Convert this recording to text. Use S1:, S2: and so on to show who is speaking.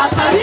S1: 마사리